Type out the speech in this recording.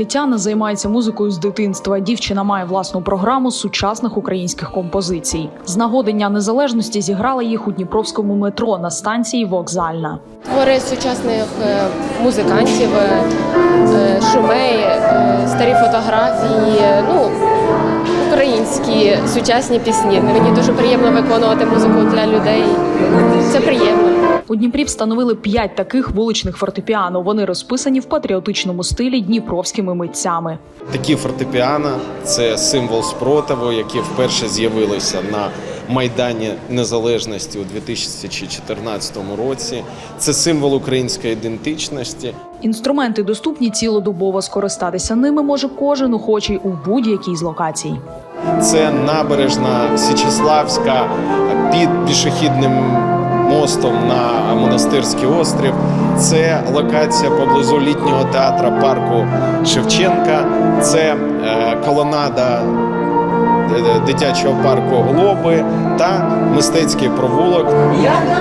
Тетяна займається музикою з дитинства. Дівчина має власну програму сучасних українських композицій. З нагоди Дня незалежності зіграла їх у Дніпровському метро на станції Вокзальна. Твори сучасних е, музикантів, е, е, шумей, старі фотографії, українські сучасні пісні. Мені дуже приємно виконувати музику для людей. Це приємно. У Дніпрі встановили п'ять таких вуличних фортепіано. Вони розписані в патріотичному стилі дніпровськими митцями. Такі фортепіано це символ спротиву, які вперше з'явилися на Майдані Незалежності у 2014 році. Це символ української ідентичності. Інструменти доступні цілодобово. Скористатися ними може кожен охочий у будь-якій з локацій. Це набережна Січеславська під пішохідним мостом на монастирський острів. Це локація поблизу літнього театру парку Шевченка. Це е, колонада е, дитячого парку Глоби та мистецький провулок. Як на